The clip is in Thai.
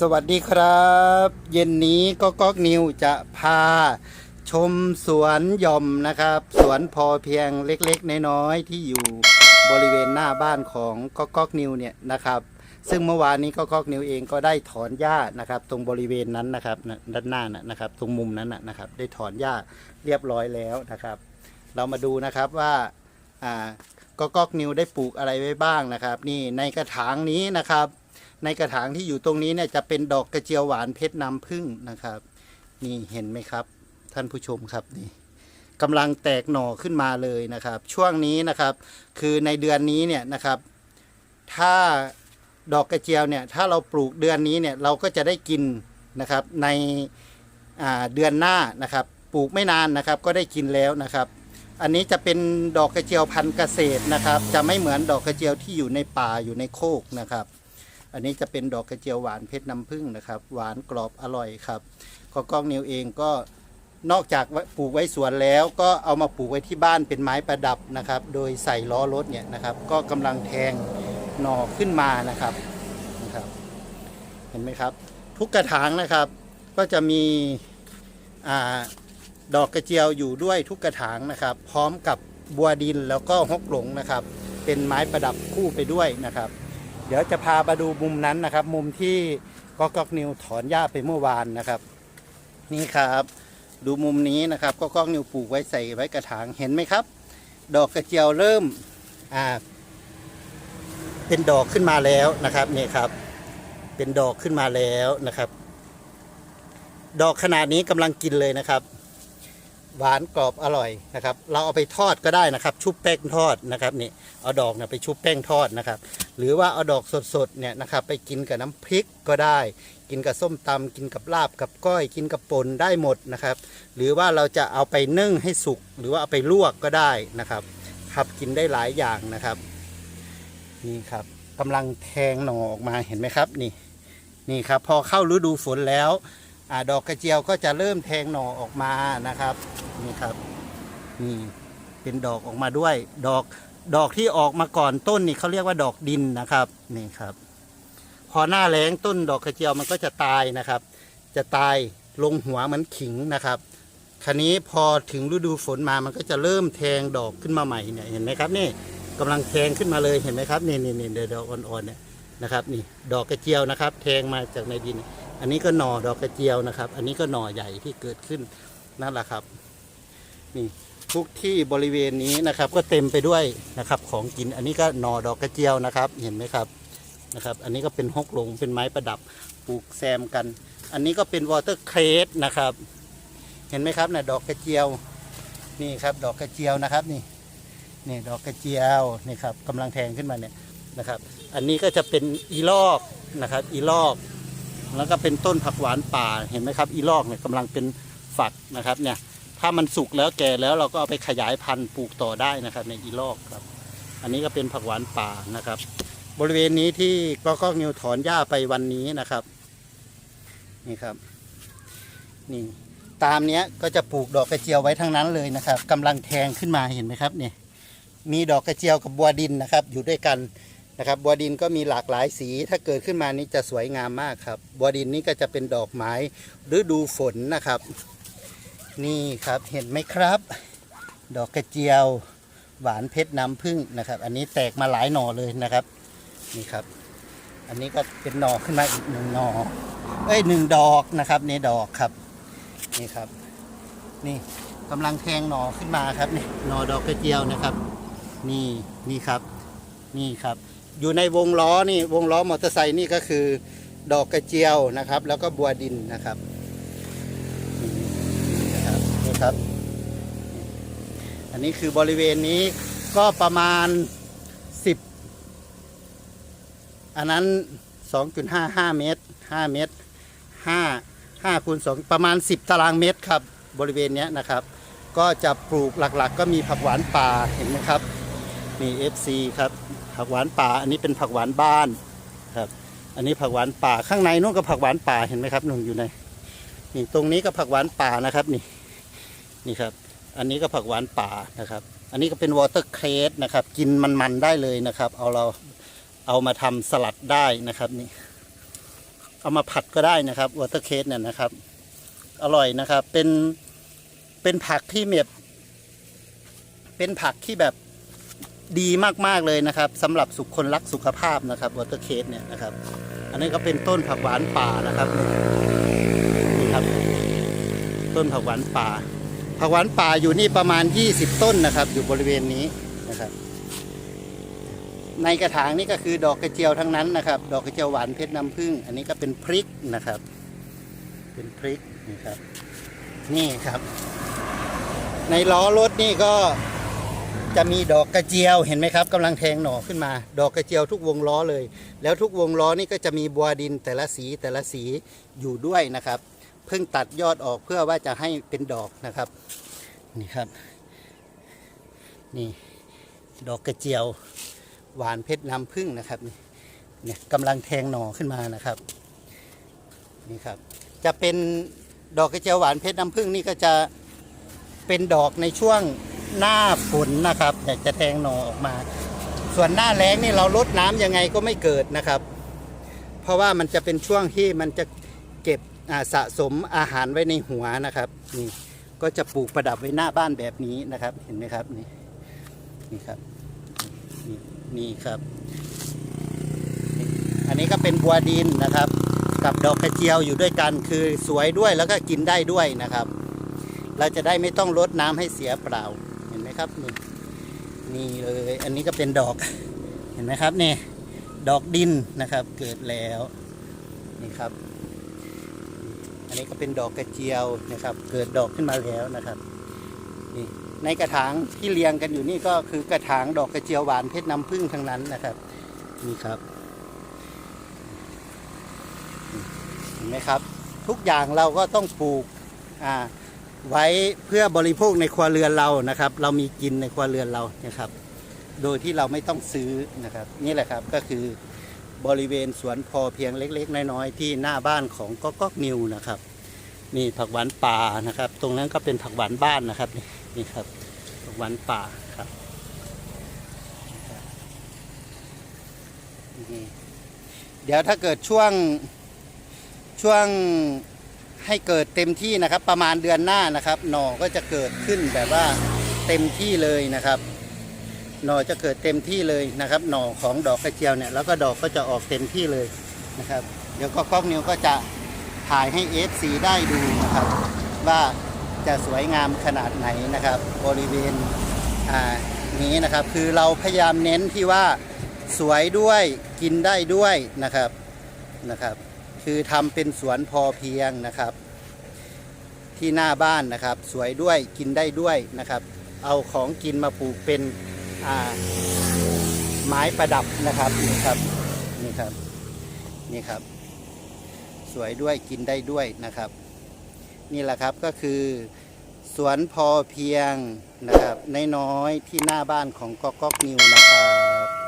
สวัสดีครับ เย็นนี้ก็ก๊อกนิวจะพาชมสวนหย่อมนะครับ สวนพอเพียงเล็กๆ น้อยๆ ที่อยู่บริเวณหน้าบ้านของก๊อกก๊อกนิวเนี่ยนะครับ ซึ่งเมื่อวานนี้ก็ก๊อกนิวเองก็ได้ถอนหญ้านะครับ ตรงบริเวณนั้นนะครับด้านหน้านะนะครับ ตรงมุมนั้นนะครับ ได้ถอนหญ้าเรียบร้อยแล้วนะครับ เรามาดูนะครับว่าอ่าก็ก๊อกนิวได้ปลูกอะไรไว้บ้างนะครับ นี่ในกระถางนี้นะครับ ในกระถางที่อยู่ตรงนี้เนี่ยจะเป็นดอกกระเจียวหวานเพชรน้ำผึ้งนะครับ นี่เห็นไหมครับ ท่านผู้ชมครับนี่กำลังแตกหน่อขึ้นมาเลยนะครับ ช่วงนี้นะครับคือในเดือนนี้เนี่ยนะครับ ถ้าดอกกระเจียวเนี่ยถ้าเราปลูกเดือนนี้เนี่ยเราก็จะได้กินนะครับในเดือนหน้านะครับ ปลูกไม่นานนะครับก็ได้กินแล้วนะครับ อันนี้จะเป็นดอกกระเจียวพันธุ์เกษตรนะครับ จะไม่เหมือนดอกกระเจียวที่อยู่ในป่าอยู่ในโคกนะครับ อันนี้จะเป็นดอกกระเจียวหวานเพชรน้ำผึ้งนะครับ หวานกรอบอร่อยครับก็กล้องนิวเองก็นอกจากปลูกไว้สวนแล้วก็เอามาปลูกไว้ที่บ้านเป็นไม้ประดับนะครับ โดยใส่ล้อรถเนี่ยนะครับ ก็กำลังแทงหน่อขึ้นมานะครับนะครับ เห็นไหมครับ ทุกกระถางนะครับ ก็จะมีอดอกกระเจียวอยู่ด้วยทุกกระถางนะครับ พร้อมกับบัวดินแล้วก็ฮกหลงนะครับ เป็นไม้ประดับคู่ไปด้วยนะครับ ดี๋ยวจะพามาดูมุมนั้นนะครับ มุมที่ก็ก๊อกนิวถอนหญ้าไปเมื่อวานนะครับ นี่ครับ ดูมุมนี้นะครับก็ก๊อกนิวปลูกไว้ใส่ไว้กระถางเห็นไหมครับ ดอกกระเจียวเริ่มอ่าเป็นดอกขึ้นมาแล้วนะครับนี่ครับ เป็นดอกขึ้นมาแล้วนะครับ ดอกขนาดนี้กำลังกินเลยนะครับ หวานกรอบอร่อยนะครับ เราเอาไปทอดก็ได้นะครับ ชุบแป้งทอดนะครับนี่เอาดอกเนี่ยไปชุบแป้งทอดนะครับ หรือว่าเอาดอกสดๆเนี่ยนะครับไปกินกับน้ำพริกก็ได้ กินกับส้มตำกินกับลาบกับก้อย กินกับป่นได้หมดนะครับ หรือว่าเราจะเอาไปนึ่งให้สุก หรือว่าเอาไปลวกก็ได้นะครับครับกินได้หลายอย่างนะครับ นี่ครับกำลังแทงหน่อออกมาเห็นไหมครับนี่นี่ครับพอเข้าฤดูฝนแล้วอดอกกระเจียวก็จะเริ่มแทงหน่อออกมานะครับนี่ครับนี่เป็นดอกออกมาด้วยดอก ดอกที่ออกมาก่อนต้นนี่เขาเรียกว่าดอกดินนะครับนี่ครับ พอหน้าแล้งต้นดอกกระเจียวมันก็จะตายนะครับ จะตายลงหัวเหมือนขิงนะครับคราวนี้พอถึงฤดูฝนมามันก็จะเริ่มแทงดอกขึ้นมาใหม่เนี่ยเห็นไหมครับนี่กำลังแทงขึ้นมาเลยเห็นไหมครับนี่นี่นี่เดี๋ยวดอกอ่อนๆเนี่ยนะครับนี่ดอกกระเจียวนะครับ แทงมาจากในดิน อันนี้ก็หน่อดอกกระเจียวนะครับ อันนี้ก็หน่อใหญ่ที่เกิดขึ้นนั่นแหละครับ นี่ ทุกที่บริเวณนี้นะครับ ก็เต็มไปด้วยนะครับ ของกินอันนี้ก็หน่อดอกกระเจียวนะครับ เห็นไหมครับนะครับ อันนี้ก็เป็นฮกหลงเป็นไม้ประดับปลูกแซมกัน อันนี้ก็เป็นวอเตอร์เครสนะครับ เห็นไหมครับนะดอกกระเจียวนี่ครับดอกกระเจียวนะครับนี่นี่ดอกกระเจียวนี่ครับกำลังแทงขึ้นมาเนี่ยนะครับ อันนี้ก็จะเป็นอีลอกนะครับ อีลอก แล้วก็เป็นต้นผักหวานป่าเห็นไหมครับ อีลอกเนี่ยกำลังเป็นฝักนะครับเนี่ย ถ้ามันสุกแล้วแก่แล้วเราก็เอาไปขยายพันธุ์ปลูกต่อได้นะครับ ในอีลอกครับ อันนี้ก็เป็นผักหวานป่านะครับ บริเวณนี้ที่ก็ก็นิวถอนหญ้าไปวันนี้นะครับ นี่ครับ นี่ตามเนี้ยก็จะปลูกดอกกระเจียวไว้ทั้งนั้นเลยนะครับกำลังแทงขึ้นมาเห็นไหมครับเนี่ยมีดอกกระเจียวกับบัวดินนะครับ อยู่ด้วยกันนะครับ บัวดินก็มีหลากหลายสี ถ้าเกิดขึ้นมานี้จะสวยงามมากครับ บัวดินนี่ก็จะเป็นดอกไม้ฤดูฝนนะครับ นี่ครับเห็นไหมครับ ดอกกระเจียว หวานเพชรน้ำผึ้งนะครับ อันนี้แตกมาหลายหน่อเลยนะครับนี่ครับ อันนี้ก็เป็นหน่อขึ้นมาอีกหนึ่งหน่อเอ้ยหนึ่งดอกนะครับในดอกครับนี่ครับ นี่กำลังแทงหน่อขึ้นมาครับนี่หน่อดอกกระเจียวนะครับ นี่นี่ครับ นี่ครับ อยู่ในวงล้อนี่วงล้อมอเตอร์ไซค์นี่ก็คือ ดอกกระเจียวนะครับ แล้วก็บัวดินนะครับ นะครับ อันนี้คือบริเวณนี้ก็ประมาณ 10 อันนั้น 2.55 เมตร 5 เมตร 5 5คูณ2ประมาณ 10 ตารางเมตรครับ บริเวณเนี้ยนะครับ ก็จะปลูกหลักๆ ก็มีผักหวานป่าเห็นไหมครับนี่ FC ครับผักหวานป่า อันนี้เป็นผักหวานบ้านครับ อันนี้ผักหวานป่าข้างในนู่นก็ผักหวานป่าเห็นไหมครับนุ่นอยู่ในนี่ตรงนี้ก็ผักหวานป่านะครับนี่ นี่ครับ อันนี้ก็ผักหวานป่านะครับ อันนี้ก็เป็นวอเตอร์เครสนะครับ กินมันๆได้เลยนะครับ เอาเราเอามาทำสลัดได้นะครับนี่ เอามาผัดก็ได้นะครับวอเตอร์เคสเนี่ยนะครับ อร่อยนะครับ เป็นเป็นผักที่แบบเป็นผักที่แบบดีมากๆเลยนะครับสำหรับสุขคนรักสุขภาพนะครับวอเตอร์เคสเนี่ยนะครับ อันนี้ก็เป็นต้นผักหวานป่านะครับนี่ครับ ต้นผักหวานป่า ผักหวานป่าอยู่นี่ประมาณ 20 ต้นนะครับ อยู่บริเวณนี้นะครับ ในกระถางนี่ก็คือดอกกระเจียวทั้งนั้นนะครับ ดอกกระเจียวหวานเพชรน้ำผึ้งอันนี้ก็เป็นพริกนะครับ เป็นพริกนี่ครับ นี่ครับ ในล้อรถนี่ก็จะมีดอกกระเจียวเห็นไหมครับกำลังแทงหน่อขึ้นมา ดอกกระเจียวทุกวงล้อเลย แล้วทุกวงล้อนี่ก็จะมีบัวดินแต่ละสีแต่ละสีอยู่ด้วยนะครับ เพิ่งตัดยอดออกเพื่อว่าจะให้เป็นดอกนะครับ นี่ครับ นี่ดอกกระเจียว หวานเพชรน้ำผึ้งนะครับนี่เนี่ยกำลังแทงหน่อขึ้นมานะครับ นี่ครับ จะเป็นดอกกระเจียวหวานเพชรน้ำผึ้งนี่ก็จะเป็นดอกในช่วงหน้าฝนนะครับแต่จะแทงหน่อออกมา ส่วนหน้าแล้งนี่เราลดน้ำยังไงก็ไม่เกิดนะครับ เพราะว่ามันจะเป็นช่วงที่มันจะเก็บ สะสมอาหารไว้ในหัวนะครับนี่ก็จะปลูกประดับไว้หน้าบ้านแบบนี้นะครับเห็นไหมครับนี่นี่ครับนี่นี่ครับ อันนี้ก็เป็นบัวดินนะครับ กับดอกกระเจียวอยู่ด้วยกันคือสวยด้วยแล้วก็กินได้ด้วยนะครับ เราจะได้ไม่ต้องลดน้ำให้เสียเปล่าเห็นไหมครับนี่นี่เลยอันนี้ก็เป็นดอกเห็นไหมครับนี่ดอกดินนะครับเกิดแล้วนี่ครับ อันนี้ก็เป็นดอกกระเจียวนะครับ เกิดดอกขึ้นมาแล้วนะครับนี่ในกระถางที่เรียงกันอยู่นี่ก็คือกระถางดอกกระเจียวหวานเพชรน้ำผึ้งทั้งนั้นนะครับนี่ครับเห็นไหมครับ ทุกอย่างเราก็ต้องปลูกอ่าไว้เพื่อบริโภคในครัวเรือนเรานะครับ เรามีกินในครัวเรือนเรานะครับ โดยที่เราไม่ต้องซื้อนะครับ นี่แหละครับก็คือ บริเวณสวนพอเพียงเล็ก ๆ น้อยๆที่หน้าบ้านของก๊อกก๊อกนิวนะครับนี่ผักหวานป่านะครับ ตรงนั้นก็เป็นผักหวานบ้านนะครับนี่นี่ครับผักหวานป่าครับเดี๋ยวถ้าเกิดช่วงช่วงให้เกิดเต็มที่นะครับ ประมาณเดือนหน้านะครับ หน่อก็จะเกิดขึ้นแบบว่าเต็มที่เลยนะครับ หน่อจะเกิดเต็มที่เลยนะครับ หน่อของดอกกระเจียวเนี่ยแล้วก็ดอกก็จะออกเต็มที่เลยนะครับ เดี๋ยวก็ก๊อกนิวก็จะถ่ายให้ FC ได้ดูนะครับ ว่าจะสวยงามขนาดไหนนะครับ บริเวณอ่านี้นะครับคือเราพยายามเน้นที่ว่าสวยด้วยกินได้ด้วยนะครับนะครับ คือทำเป็นสวนพอเพียงนะครับ ที่หน้าบ้านนะครับ สวยด้วยกินได้ด้วยนะครับ เอาของกินมาปลูกเป็น ไม้ประดับนะครับนี่ครับนี่ครับนี่ครับ สวยด้วยกินได้ด้วยนะครับ นี่แหละครับก็คือ สวนพอเพียงนะครับน้อยๆที่หน้าบ้านของก๊อกก๊อกนิวนะครับ